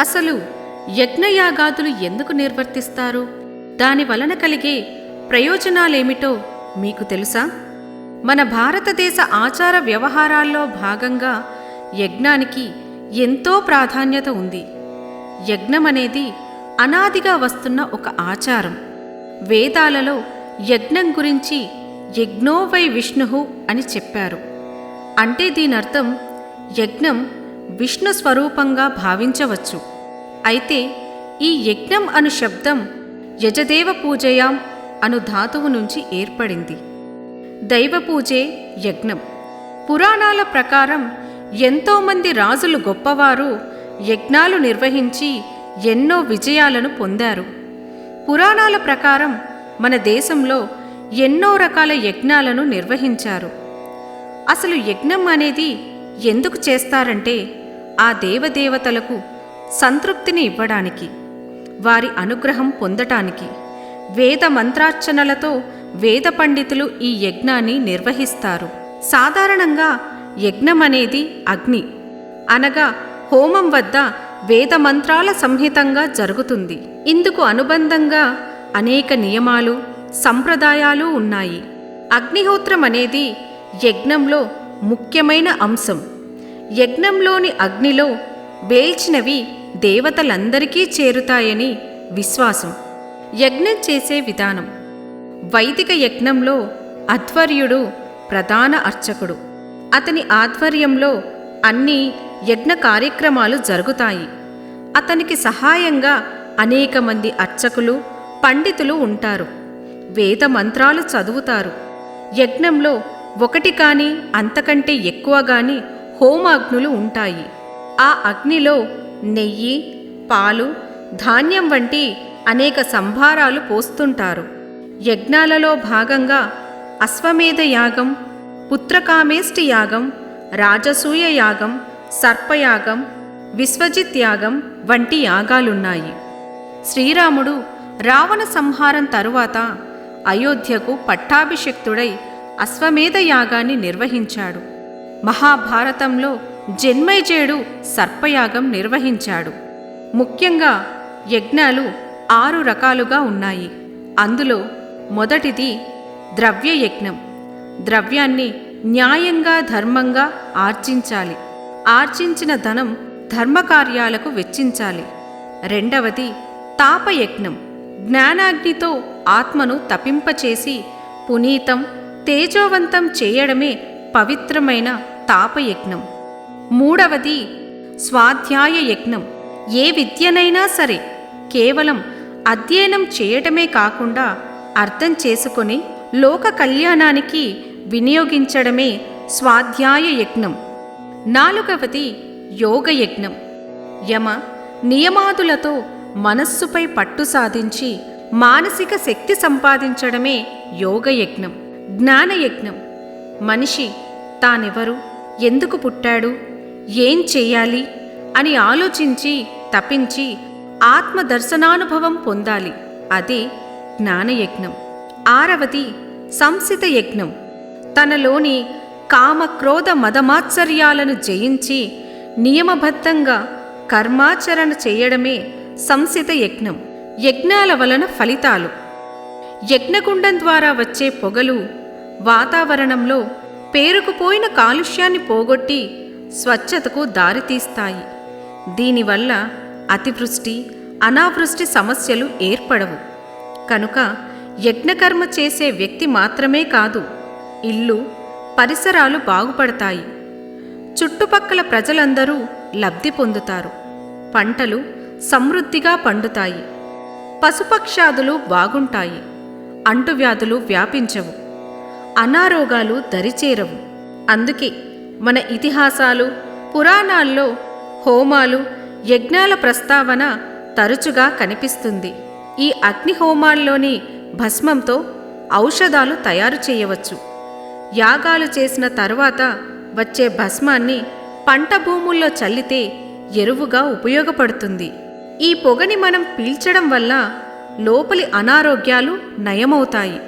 అసలు యజ్ఞయాగాదులు ఎందుకు నిర్వర్తిస్తారు? దాని వలన కలిగే ప్రయోజనాలేమిటో మీకు తెలుసా? మన భారతదేశ ఆచార వ్యవహారాల్లో భాగంగా యజ్ఞానికి ఎంతో ప్రాధాన్యత ఉంది. యజ్ఞం అనేది అనాదిగా వస్తున్న ఒక ఆచారం. వేదాలలో యజ్ఞం గురించి యజ్ఞో వై విష్ణు అని చెప్పారు. అంటే దీనర్థం యజ్ఞం విష్ణు స్వరూపంగా భావించవచ్చు. అయితే ఈ యజ్ఞం అను శబ్దం యజదేవ పూజయాం అను ధాతువు నుంచి ఏర్పడింది. దైవ పూజే యజ్ఞం. పురాణాల ప్రకారం ఎంతోమంది రాజులు గొప్పవారు యజ్ఞాలు నిర్వహించి ఎన్నో విజయాలను పొందారు. పురాణాల ప్రకారం మన దేశంలో ఎన్నో రకాల యజ్ఞాలను నిర్వహించారు. అసలు యజ్ఞం అనేది ఎందుకు చేస్తారంటే ఆ దేవదేవతలకు సంతృప్తిని ఇవ్వడానికి వారి అనుగ్రహం పొందటానికి వేద మంత్రార్చనలతో వేద పండితులు ఈ యజ్ఞాన్ని నిర్వహిస్తారు. సాధారణంగా యజ్ఞం అనేది అగ్ని అనగా హోమం వద్ద వేద మంత్రాల సంహితంగా జరుగుతుంది. ఇందుకు అనుబంధంగా అనేక నియమాలు సంప్రదాయాలు ఉన్నాయి. అగ్నిహోత్రం అనేది యజ్ఞంలో ముఖ్యమైన అంశం. యజ్ఞంలోని అగ్నిలో వేల్చినవి దేవతలందరికీ చేరుతాయని విశ్వాసం. యజ్ఞం చేసే విధానం. వైదిక యజ్ఞంలో అధ్వర్యుడు ప్రధాన అర్చకుడు. అతని ఆధ్వర్యంలో అన్ని యజ్ఞ కార్యక్రమాలు జరుగుతాయి. అతనికి సహాయంగా అనేక మంది అర్చకులు పండితులు ఉంటారు. వేద మంత్రాలు చదువుతారు. యజ్ఞంలో ఒకటి కాని అంతకంటే ఎక్కువ గాని హోమాగ్నులు ఉంటాయి. ఆ అగ్నిలో నెయ్యి పాలు ధాన్యం వంటి అనేక సంభారాలు పోస్తుంటారు. యజ్ఞాలలో భాగంగా అశ్వమేధ యాగం పుత్రకామేష్టి యాగం రాజసూయ యాగం సర్పయాగం విశ్వజిత్ యాగం వంటి యాగాలున్నాయి. శ్రీరాముడు రావణ సంహారం తరువాత అయోధ్యకు పట్టాభిషిక్తుడై అశ్వమేధ యాగాన్ని నిర్వహించాడు. మహాభారతంలో జన్మైజేయుడు సర్పయాగం నిర్వహించాడు. ముఖ్యంగా యజ్ఞాలు ఆరు రకాలుగా ఉన్నాయి. అందులో మొదటిది ద్రవ్య యజ్ఞం ద్రవ్యాన్ని న్యాయంగా ధర్మంగా ఆర్జించాలి. ఆర్జించిన ధనం ధర్మకార్యాలకు వెచ్చించాలి. రెండవది తాపయజ్ఞం. జ్ఞానాగ్నితో ఆత్మను తపింపచేసి పునీతం తేజోవంతం చేయడమే పవిత్రమైన తాపయజ్ఞం. మూడవది స్వాధ్యాయ యజ్ఞం ఏ విద్యనైనా సరే కేవలం అధ్యయనం చేయటమే కాకుండా అర్థం చేసుకొని లోక కళ్యాణానికి వినియోగించడమే స్వాధ్యాయ యజ్ఞం నాలుగవది యోగ యజ్ఞం యమ నియమాదులతో మనస్సుపై పట్టు సాధించి మానసిక శక్తి సంపాదించడమే యోగయజ్ఞం. జ్ఞానయజ్ఞం. మనిషి తానెవరు? ఎందుకు పుట్టాడు? ఏం చేయాలి అని ఆలోచించి తపించి ఆత్మదర్శనానుభవం పొందాలి. అదే జ్ఞానయజ్ఞం. ఆరవది సంసిత యజ్ఞం తనలోని కామ క్రోధ మదమాత్సర్యాలను జయించి నియమబద్ధంగా కర్మాచరణ చేయడమే సంసిత యజ్ఞం యజ్ఞాల వలన ఫలితాలు. యజ్ఞగుండం ద్వారా వచ్చే పొగలు వాతావరణంలో పేరుకుపోయిన కాలుష్యాన్ని పోగొట్టి స్వచ్ఛతకు దారితీస్తాయి. దీనివల్ల అతివృష్టి అనావృష్టి సమస్యలు ఏర్పడవు. కనుక యజ్ఞకర్మ చేసే వ్యక్తి మాత్రమే కాదు ఇల్లు పరిసరాలు బాగుపడతాయి. చుట్టుపక్కల ప్రజలందరూ లబ్ధి పొందుతారు. పంటలు సమృద్ధిగా పండుతాయి. పశుపక్షాదులు బాగుంటాయి. అంటువ్యాధులు వ్యాపించవు. అనారోగాలు దరిచేరవు. అందుకే మన ఇతిహాసాలు పురాణాల్లో హోమాలు యజ్ఞాల ప్రస్తావన తరచుగా కనిపిస్తుంది. ఈ అగ్ని హోమాల్లోని భస్మంతో ఔషధాలు తయారు చేయవచ్చు. యాగాలు చేసిన తర్వాత వచ్చే భస్మాన్ని పంట భూముల్లో చల్లితే ఎరువుగా ఉపయోగపడుతుంది. ఈ పొగని మనం పీల్చడం వల్ల లోపలి అనారోగ్యాలు నయమవుతాయి.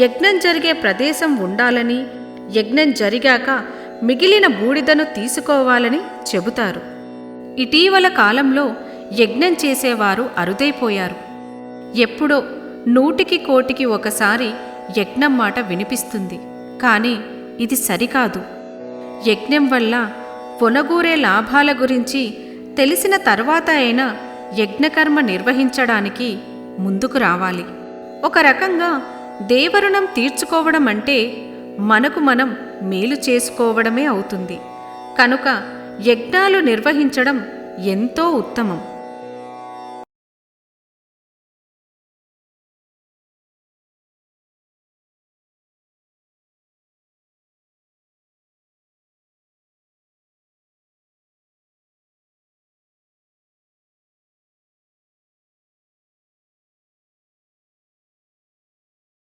యజ్ఞం జరిగే ప్రదేశం ఉండాలని యజ్ఞం జరిగాక మిగిలిన బూడిదను తీసుకోవాలని చెబుతారు. ఇటీవల కాలంలో యజ్ఞం చేసేవారు అరుదైపోయారు. ఎప్పుడో నూటికి కోటికి ఒకసారి యజ్ఞం మాట వినిపిస్తుంది. కానీ ఇది సరికాదు. యజ్ఞం వల్ల పొనగూరే లాభాల గురించి తెలిసిన తర్వాత అయినా యజ్ఞకర్మ నిర్వహించడానికి ముందుకు రావాలి. ఒక రకంగా దేవరుణం తీర్చుకోవడం అంటే మనకు మనం మేలు చేసుకోవడమే అవుతుంది. కనుక యజ్ఞాలు నిర్వహించడం ఎంతో ఉత్తమం.